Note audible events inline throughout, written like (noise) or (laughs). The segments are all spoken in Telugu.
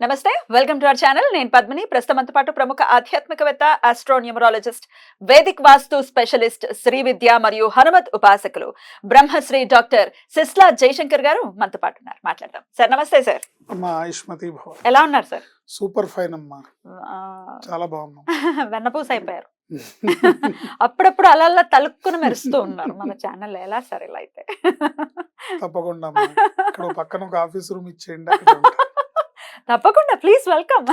నమస్తే వెల్కమ్ టు అవర్ ఛానల్. నేను పద్మిని. ప్రస్తుతంతో పాటు ప్రముఖ ఆధ్యాత్మికవేత్త astronumerologist vedic vastu specialist Shri Vidya మరియు హనుమత్ ఉపాసకులు బ్రహ్మశ్రీ డాక్టర్ సిస్లా జయశంకర్ గారు మనతో పాటు ఉన్నారు. మాట్లాడదాం. సార్ నమస్తే సార్. ఎలా ఉన్నారు సార్? సూపర్ ఫైన్ అమ్మా. చాలా బాగున్నాం. (laughs) వెన్నపూస అయిపోయారు. (laughs) అప్పుడప్పుడు అలా అలా తలుక్కుని మెరుస్తూ ఉన్నారు మన ఛానల్. ఎలా సార్ ఇలా అయితే? తప్పకుండా పక్కన ఒక ఆఫీస్ రూమ్ ఇచ్చేయండి. తప్పకుండా ప్లీజ్ వెల్కమ్.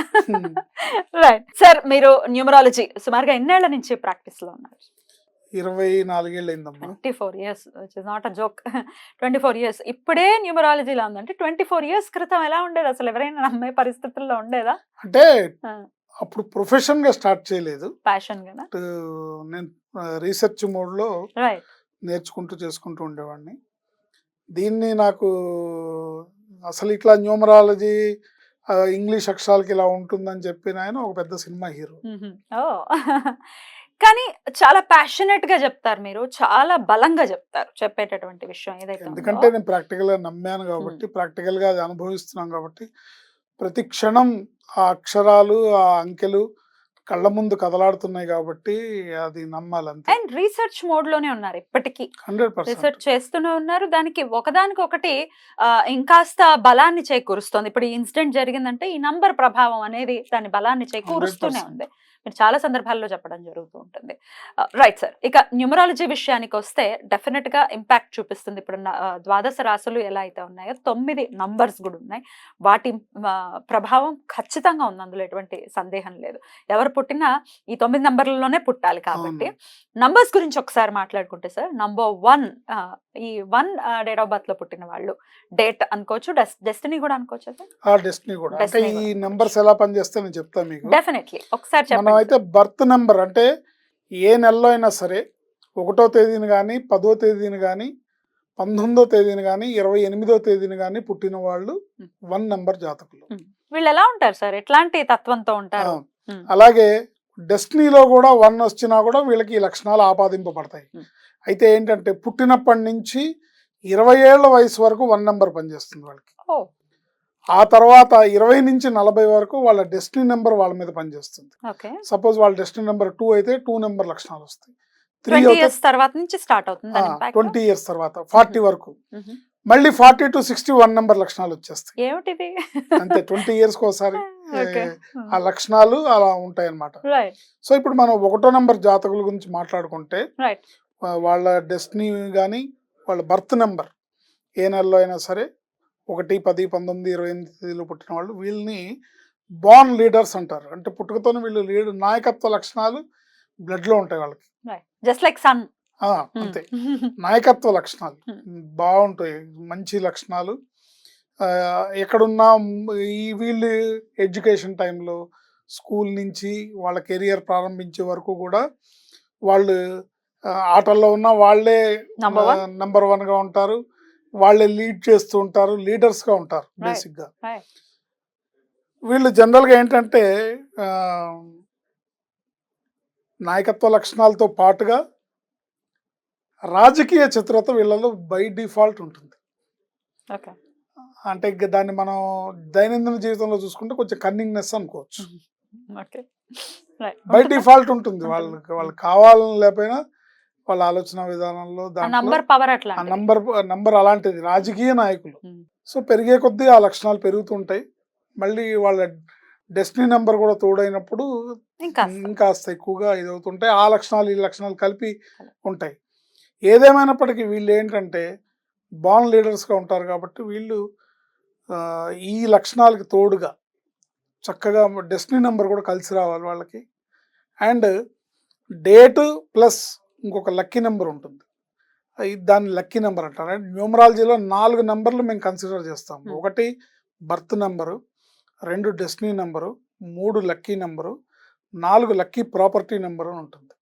రైట్ సార్ మీరు న్యూమరాలజీ సుమారుగా ఎన్నేళ్ళ నుంచి ప్రాక్టీస్లో ఉన్నారు? ఇరవై నాలుగేళ్ళు అయిందమ్మా twenty four years which is not a joke twenty four years ఇప్పుడే న్యూమరాలజీలో ఉందంటే ట్వంటీ ఫోర్ ఇయర్స్ క్రితం ఎలా ఉండేది? అసలు ఎవరైనా నమ్మే పరిస్థితుల్లో ఉండేదా? అంటే. అప్పుడు ప్రొఫెషన్గా స్టార్ట్ చేయలేదు. ప్యాషన్గా నేను రీసెర్చ్ మోడ్లో రైట్ నేర్చుకుంటూ చేసుకుంటూ ఉండేవాడిని. దీన్ని నాకు అసలు ఇట్లా న్యూమరాలజీ ఇంగ్లీష్ అక్షరాలకి ఇలా ఉంటుందని చెప్పిన ఆయన ఒక పెద్ద సినిమా హీరో. (laughs) కానీ చాలా ప్యాషనెట్గా చెప్తారు మీరు. చాలా బలంగా చెప్తారు చెప్పేటటువంటి విషయం ఏదైతే. ఎందుకంటే నేను ప్రాక్టికల్గా నమ్మాను కాబట్టి ప్రాక్టికల్గా అది అనుభవిస్తున్నాం కాబట్టి ప్రతి క్షణం ఆ అక్షరాలు ఆ అంకెలు కళ్ళ ముందు కదలాడుతున్నాయి కాబట్టి అది నమ్మాలి అంతే. అండ్ రీసెర్చ్ మోడ్లోనే ఉన్నారు ఇప్పటికీ. Hundred percent. రీసెర్చ్ చేస్తూనే ఉన్నారు. దానికి ఒకదానికి ఒకటి ఇంకాస్త బలాన్ని చేకూరుస్తోంది. ఇప్పుడు ఈ ఇన్సిడెంట్ జరిగిందంటే ఈ నంబర్ ప్రభావం అనేది దాని బలాన్ని చేకూరుస్తూనే 100%. ఉంది. మీరు చాలా సందర్భాల్లో చెప్పడం జరుగుతూ ఉంటుంది. రైట్ సార్ ఇక న్యూమరాలజీ విషయానికి వస్తే డెఫినెట్గా ఇంపాక్ట్ చూపిస్తుంది. ఇప్పుడు ద్వాదశ రాసులు ఎలా అయితే ఉన్నాయో తొమ్మిది నంబర్స్ కూడా ఉన్నాయి. వాటి ప్రభావం ఖచ్చితంగా ఉంది. అందులో ఎటువంటి సందేహం లేదు. ఎవరు పుట్టినా ఈ తొమ్మిది నంబర్లలోనే పుట్టాలి కాబట్టి. నంబర్స్ గురించి ఒకసారి మాట్లాడుకుంటే సార్ నంబర్ వన్ ఈ వన్ డేట్ ఆఫ్ బర్త్లో పుట్టిన వాళ్ళు. డేట్ అనుకోవచ్చు డెస్టినీ కూడా అనుకోవచ్చు సార్ డెస్టినీ కూడా. అంటే ఈ. నెంబర్స్ ఎలా పనిచేస్తే నేను చెప్తాను మీకు. డెఫినెట్లీ ఒకసారి మనం అయితే బర్త్ నెంబర్ అంటే ఏ నెలలో అయినా సరే ఒకటో తేదీని కానీ పదో తేదీని కానీ పంతొమ్మిదో తేదీని కానీ ఇరవై ఎనిమిదో తేదీని కానీ పుట్టిన వాళ్ళు. వన్ నెంబర్ జాతకులు. వీళ్ళు ఎలా ఉంటారు సార్? ఎట్లాంటి తత్వంతో ఉంటారు. అలాగే డెస్టినీలో కూడా వన్ వచ్చినా కూడా వీళ్ళకి ఈ లక్షణాలు ఆపాదింపబడతాయి. అయితే ఏంటంటే పుట్టినప్పటి నుంచి ఇరవై ఏళ్ళ వయసు వరకు వన్ నెంబర్ పనిచేస్తుంది వాళ్ళకి. ఆ తర్వాత ఇరవై నుంచి నలభై వరకు వాళ్ళ డెస్టినీ నెంబర్ వాళ్ళ మీద పనిచేస్తుంది. సపోజ్ వాళ్ళ డెస్టినీ నెంబర్ టూ అయితే టూ నెంబర్ లక్షణాలు వస్తాయి. త్రీ ఇయర్స్ తర్వాత నుంచి స్టార్ట్ అవుతుంది? ట్వంటీ ఇయర్స్ తర్వాత ఫార్టీ. వరకు. మళ్ళీ forty to sixty one number లక్షణాలు వచ్చేస్తాయి. ఏమిటిది అంతే ట్వంటీ ఇయర్స్ ఒకసారి (laughs) ఆ. లక్షణాలు అలా ఉంటాయి అన్నమాట సో ఇప్పుడు మనం ఒకటో నెంబర్ జాతకుల గురించి మాట్లాడుకుంటే వాళ్ళ డెస్టినీ కానీ వాళ్ళ బర్త్ నెంబర్ ఏ నెలలో అయినా సరే ఒకటి పది పంతొమ్మిది ఇరవై ఎనిమిది తేదీలో పుట్టిన వాళ్ళు వీళ్ళని బాన్ లీడర్స్ అంటారు. అంటే పుట్టుకతోనే వీళ్ళు లీడర్ నాయకత్వ లక్షణాలు blood లో ఉంటాయి వాళ్ళకి. జస్ట్ లైక్ సన్ అంతే. (laughs) నాయకత్వ లక్షణాలు బాగుంటాయి మంచి లక్షణాలు. ఎక్కడున్నా ఈ వీళ్ళు ఎడ్యుకేషన్ టైంలో స్కూల్ నుంచి వాళ్ళ కెరియర్ ప్రారంభించే వరకు కూడా వాళ్ళు ఆటల్లో ఉన్న వాళ్ళే నంబర్ వన్ నంబర్ వన్గా ఉంటారు. వాళ్ళే లీడ్ చేస్తూ ఉంటారు లీడర్స్గా ఉంటారు Right. బేసిక్గా Right. వీళ్ళు జనరల్గా ఏంటంటే నాయకత్వ లక్షణాలతో పాటుగా రాజకీయ చతురత వీళ్ళలో బై డిఫాల్ట్ ఉంటుంది. అంటే ఇంక దాన్ని మనం దైనందిన జీవితంలో చూసుకుంటే కొంచెం కన్నింగ్నెస్ అనుకోవచ్చు. (laughs) బై డిఫాల్ట్ ఉంటుంది. వాళ్ళకి వాళ్ళకి కావాలని లేకపోయినా వాళ్ళ ఆలోచన విధానంలో నంబర్ పవర్ అట్లా ఆ నంబర్ నంబర్ అలాంటిది. రాజకీయ నాయకులు. మ్మ్. సో పెరిగే కొద్దీ ఆ లక్షణాలు పెరుగుతుంటాయి. మళ్ళీ వాళ్ళ డెస్టినీ నెంబర్ కూడా తోడైనప్పుడు ఇంకా ఇంకాస్త ఎక్కువగా ఇదవుతుంటాయి. ఆ లక్షణాలు ఈ లక్షణాలు కలిపి ఉంటాయి. ఏదేమైనప్పటికీ వీళ్ళు ఏంటంటే బాన్ లీడర్స్గా ఉంటారు కాబట్టి వీళ్ళు ఈ లక్షణాలకి తోడుగా చక్కగా డెస్టినీ నెంబర్ కూడా కలిసి రావాలి వాళ్ళకి. అండ్ డేట్ ప్లస్ ఇంకొక లక్కీ నెంబర్ ఉంటుంది దాన్ని లక్కీ నెంబర్ అంటారు అంటే న్యూమరాలజీలో నాలుగు నెంబర్లు మేము కన్సిడర్ చేస్తాం. ఒకటి బర్త్ నెంబరు రెండు డెస్టినీ నెంబరు మూడు లక్కీ నెంబరు నాలుగు లక్కీ ప్రాపర్టీ నెంబర్ అని ఉంటుంది.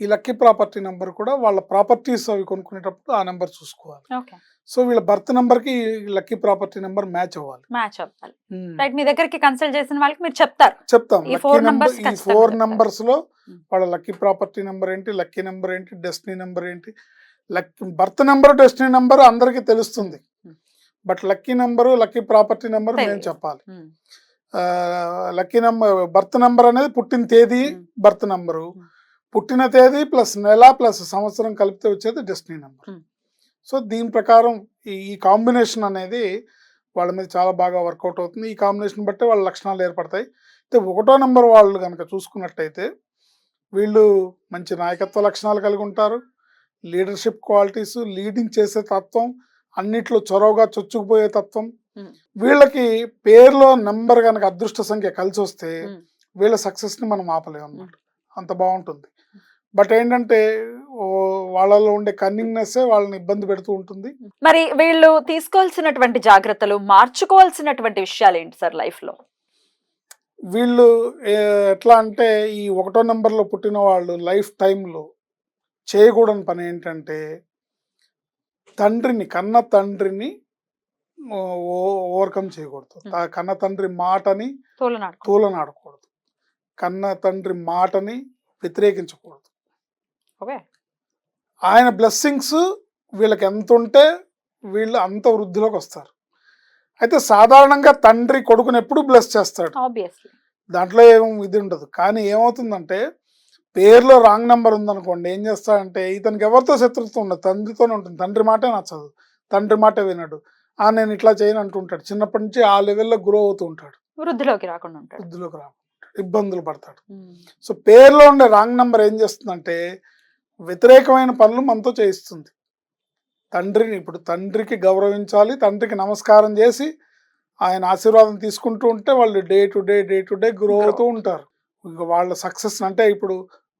ఈ లక్కీ ప్రాపర్టీ నెంబర్ కూడా వాళ్ళ ప్రాపర్టీస్ అవి కొనుక్కునేటప్పుడు ఆ నెంబర్ చూసుకోవాలి సో వీళ్ళ బర్త్ నెంబర్కి లక్కీ ప్రాపర్టీ నెంబర్ మ్యాచ్ అవ్వాలి మ్యాచ్ అవ్వాలి. రైట్ మీ దగ్గరికి కన్సల్ట్ చేసిన వాళ్ళకి మీరు చెప్తారు చెప్తాం ఈ నెంబర్ ఫోర్. నెంబర్స్లో. వాళ్ళ లక్కీ ప్రాపర్టీ నెంబర్ ఏంటి లక్కీ నెంబర్ ఏంటి డెస్టినీ నెంబర్ ఏంటి lucky birth number destiny number అందరికీ తెలుస్తుంది. But lucky number lucky property number మేము. చెప్పాలి లక్కీ నెంబర్ బర్త్ నెంబర్ అనేది పుట్టిన తేదీ. Birth number. పుట్టిన తేదీ ప్లస్ నెల ప్లస్ సంవత్సరం కలిపితే వచ్చేది డెస్టినీ నెంబర్. సో దీని ప్రకారం ఈ- ఈ కాంబినేషన్ అనేది వాళ్ళ మీద చాలా బాగా వర్కౌట్ అవుతుంది. ఈ కాంబినేషన్ బట్టి వాళ్ళ లక్షణాలు ఏర్పడతాయి. అయితే ఒకటో నెంబర్ వాళ్ళు కనుక చూసుకున్నట్టయితే వీళ్ళు మంచి నాయకత్వ లక్షణాలు కలిగి ఉంటారు. లీడర్షిప్ క్వాలిటీస్ లీడింగ్ చేసే తత్వం అన్నిట్లో చొరవగా చొచ్చుకుపోయే తత్వం. వీళ్ళకి పేరులో నెంబర్ కనుక అదృష్ట సంఖ్య కలిసి వస్తే. వీళ్ళ సక్సెస్ని మనం ఆపలేము అన్నమాట అంత బాగుంటుంది. బట్ ఏంటంటే వాళ్ళలో ఉండే కన్నింగ్నెస్ వాళ్ళని ఇబ్బంది పెడుతూ ఉంటుంది. మరి వీళ్ళు తీసుకోవాల్సినటువంటి జాగ్రత్తలు మార్చుకోవాల్సినటువంటి విషయాలు ఏంటి సార్ లైఫ్లో వీళ్ళు ఎట్లా అంటే ఈ ఒకటో నెంబర్లో పుట్టిన వాళ్ళు లైఫ్ టైంలో చేయకూడని పని ఏంటంటే తండ్రిని కన్న తండ్రిని ఓవర్కమ్ చేయకూడదు. కన్న తండ్రి మాటని తోలనాడు తూలనాడకూడదు. కన్న తండ్రి మాటని వ్యతిరేకించకూడదు. ఓకే. ఆయన బ్లెస్సింగ్స్ వీళ్ళకి ఎంత ఉంటే వీళ్ళు అంత వృద్ధిలోకి వస్తారు. అయితే సాధారణంగా తండ్రి కొడుకుని ఎప్పుడు బ్లెస్ చేస్తాడు? దాంట్లో ఏం ఇది ఉండదు. కానీ ఏమవుతుందంటే పేరులో రాంగ్ నెంబర్ ఉందనుకోండి ఏం చేస్తాడంటే ఇతనికి ఎవరితో శత్రుత్వం ఉండదు తండ్రితోనే ఉంటుంది. తండ్రి మాటే నచ్చదు. తండ్రి మాట వినడు. ఆ నేను ఇట్లా చేయను అంటుంటాడు. చిన్నప్పటి నుంచి ఆ లెవెల్లో గ్రో అవుతూ ఉంటాడు. వృద్ధిలోకి రాకుండా ఉంటాడు. వృద్ధిలోకి రా ఇబ్బందులు పడతాడు. ఉమ్, సో పేరులో ఉండే రాంగ్ నెంబర్ ఏం చేస్తుందంటే వ్యతిరేకమైన పనులు మనతో చేయిస్తుంది. తండ్రిని ఇప్పుడు తండ్రికి గౌరవించాలి తండ్రికి నమస్కారం చేసి ఆయన ఆశీర్వాదం తీసుకుంటూ ఉంటే వాళ్ళు day to day day to day grow అవుతూ ఉంటారు. ఇక వాళ్ళ సక్సెస్ అంటే ఇప్పుడు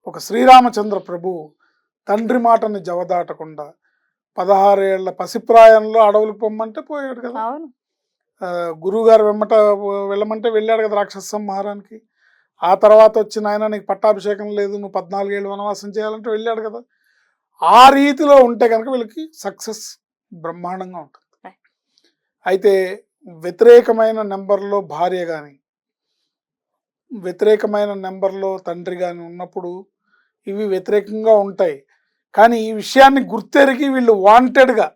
ఒక శ్రీరామచంద్ర ప్రభు తండ్రి మాటని జవదాటకుండా పదహారేళ్ళ పసిప్రాయంలో అడవులకు పొమ్మంటే పోయాడు కదా. గురువుగారు వెమ్మట వెళ్ళమంటే వెళ్ళాడు కదా రాక్షస సంహారానికి. ఆ తర్వాత వచ్చిన ఆయన నీకు పట్టాభిషేకం లేదు నువ్వు పద్నాలుగేళ్ళు వనవాసం చేయాలంటే వెళ్ళాడు కదా. ఆ రీతిలో ఉంటే కనుక వీళ్ళకి సక్సెస్ బ్రహ్మాండంగా ఉంటుంది. అయితే వ్యతిరేకమైన నెంబర్లో భార్య కానీ వ్యతిరేకమైన నెంబర్లో తండ్రి కానీ ఉన్నప్పుడు ఇవి వ్యతిరేకంగా ఉంటాయి. కానీ ఈ విషయాన్ని గుర్తెరిగి వీళ్ళు వాంటెడ్గా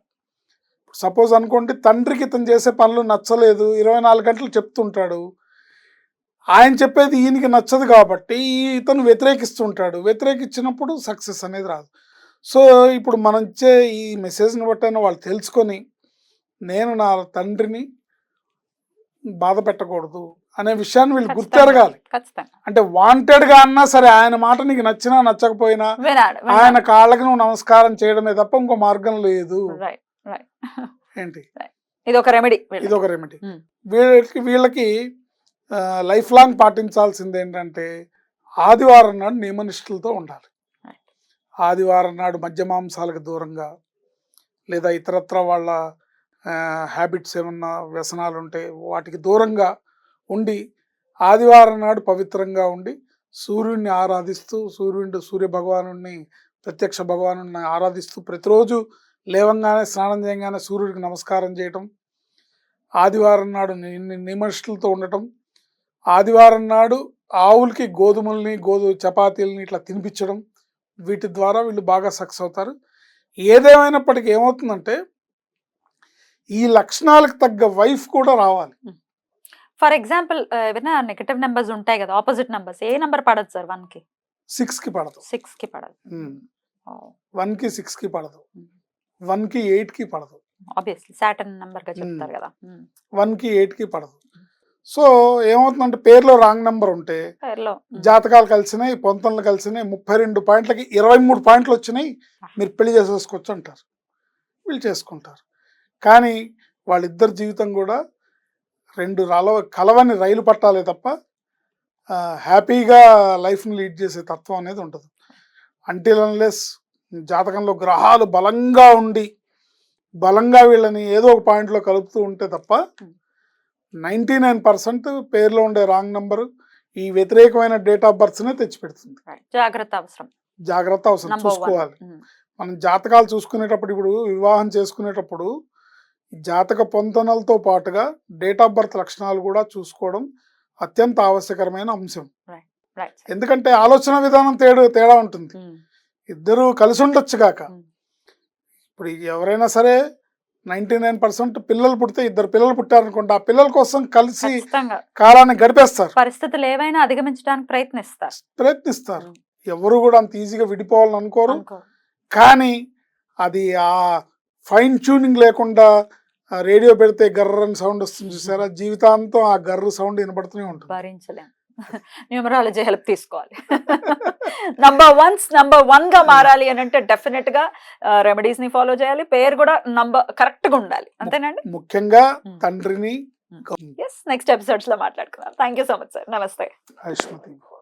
సపోజ్ అనుకోండి తండ్రికి ఇతను చేసే పనులు నచ్చలేదు ఇరవై నాలుగు గంటలు చెప్తుంటాడు ఆయన చెప్పేది ఈయనకి నచ్చదు కాబట్టి ఇతను వ్యతిరేకిస్తుంటాడు. వ్యతిరేకించినప్పుడు సక్సెస్ అనేది రాదు. సో ఇప్పుడు మనం ఇచ్చే ఈ మెసేజ్ని బట్టైనా వాళ్ళు తెలుసుకొని నేను నా తండ్రిని బాధ పెట్టకూడదు అనే విషయాన్ని వీళ్ళు. గుర్తెరగాలి. అంటే వాంటెడ్గా అన్నా సరే ఆయన మాట నీకు నచ్చినా నచ్చకపోయినా ఆయన కాళ్ళకి నువ్వు నమస్కారం చేయడమే తప్ప ఇంకో మార్గం లేదు. ఏంటి? ఇది ఒక రెమెడీ ఇది ఒక రెమెడీ. వీళ్ళకి వీళ్ళకి లైఫ్ లాంగ్ పాటించాల్సింది ఏంటంటే ఆదివారం నాడు నియమనిష్ఠులతో ఉండాలి. ఆదివారం నాడు మద్య మాంసాలకు దూరంగా లేదా ఇతరత్ర వాళ్ళ హ్యాబిట్స్ ఏమన్నా వ్యసనాలు ఉంటే వాటికి దూరంగా ఉండి ఆదివారం నాడు పవిత్రంగా ఉండి సూర్యుడిని ఆరాధిస్తూ సూర్యుడు సూర్య భగవాను ప్రత్యక్ష భగవాను ఆరాధిస్తూ ప్రతిరోజు లేవంగానే స్నానం చేయగానే సూర్యుడికి నమస్కారం చేయటం ఆదివారం నాడు ని- ఉండటం ఆదివారం నాడు ఆవులకి గోధుమల్ని గోధు చపాతీలని ఇట్లా తినిపించడం వీటి ద్వారా వీళ్ళు బాగా సక్సెస్ అవుతారు. ఏదేమైనప్పటికీ ఏమవుతుందంటే ఈ లక్షణాలకు తగ్గ వైఫ్ కూడా రావాలి. ఫర్ ఎగ్జాంపుల్ ఏమైనా నెగటివ్ నెంబర్స్ ఉంటాయి కదా ఆపోజిట్ నెంబర్స్ ఏ నెంబర్ పడదు సార్ వన్కి సిక్స్కి పడదు. సిక్స్కి పడదు వన్కి సిక్స్కి పడదు. వన్కి ఎయిట్కి పడదు. ఆబ్వియస్లీ సాటర్న్ నెంబర్గా చెప్తారు కదా. వన్కి ఎయిట్కి పడదు. సో ఏమవుతుందంటే పేరులో రాంగ్ నెంబర్ ఉంటే జాతకాలు కలిసినాయి పొంతనలు కలిసినాయి ముప్పై రెండు పాయింట్లకి ఇరవై మూడు పాయింట్లు వచ్చినాయి మీరు పెళ్ళి చేసేసుకోవచ్చు అంటారు. వీళ్ళు చేసుకుంటారు. కానీ వాళ్ళిద్దరి జీవితం కూడా రెండు రలవ కలవని రైలు పట్టాలే తప్ప హ్యాపీగా లైఫ్ని లీడ్ చేసే తత్వం అనేది ఉంటుంది అంటిల్ అన్లెస్ జాతకంలో గ్రహాలు బలంగా ఉండి బలంగా వీళ్ళని ఏదో ఒక పాయింట్లో కలుపుతూ ఉంటే తప్ప నైంటీ నైన్ పర్సెంట్ పేర్లో ఉండే రాంగ్ నెంబరు ఈ వ్యతిరేకమైన డేట్ ఆఫ్ బర్త్నే తెచ్చిపెడుతుంది. జాగ్రత్త అవసరం. జాగ్రత్త అవసరం. చూసుకోవాలి. మనం జాతకాలు చూసుకునేటప్పుడు ఇప్పుడు వివాహం చేసుకునేటప్పుడు జాతక పొంతనలతో పాటుగా డేట్ ఆఫ్ బర్త్ లక్షణాలు కూడా చూసుకోవడం అత్యంత ఆవశ్యకరమైన అంశం. ఎందుకంటే ఆలోచన విధానం తేడా తేడా ఉంటుంది. ఇద్దరు కలిసి ఉండొచ్చు కాక Hmm. ఇప్పుడు ఎవరైనా సరే నైన్టీ నైన్ పర్సెంట్ పిల్లలు పుడితే ఇద్దరు పిల్లలు పుట్టారనుకోండి ఆ పిల్లల కోసం కలిసి కాలాన్ని గడిపేస్తారు. పరిస్థితులు ఏవైనా అధిగమించడానికి ప్రయత్నిస్తారు. ప్రయత్నిస్తారు. ఎవరు కూడా అంత ఈజీగా విడిపోవాలని అనుకోరు. అనుకో. కానీ అది ఆ ఫైన్ ట్యూనింగ్ లేకుండా రేడియో పెడితే గర్రని సౌండ్ వస్తుంది చూసారా? జీవితాంతం ఆ గర్ర సౌండ్ వినపడుతూనే ఉంటుంది. న్యూమరాలజీ హెల్ప్ తీసుకోవాలి. నంబర్ వన్స్ నంబర్ వన్గా మారాలి అని అంటే డెఫినెట్గా రెమెడీస్ని ఫాలో చేయాలి. పేరు కూడా నంబర్ కరెక్ట్గా ఉండాలి. అంతేనండి? ముఖ్యంగా. తండ్రిని ఎస్ నెక్స్ట్ ఎపిసోడ్స్లో మాట్లాడుకుందాం. Thank you so much sir నమస్తే.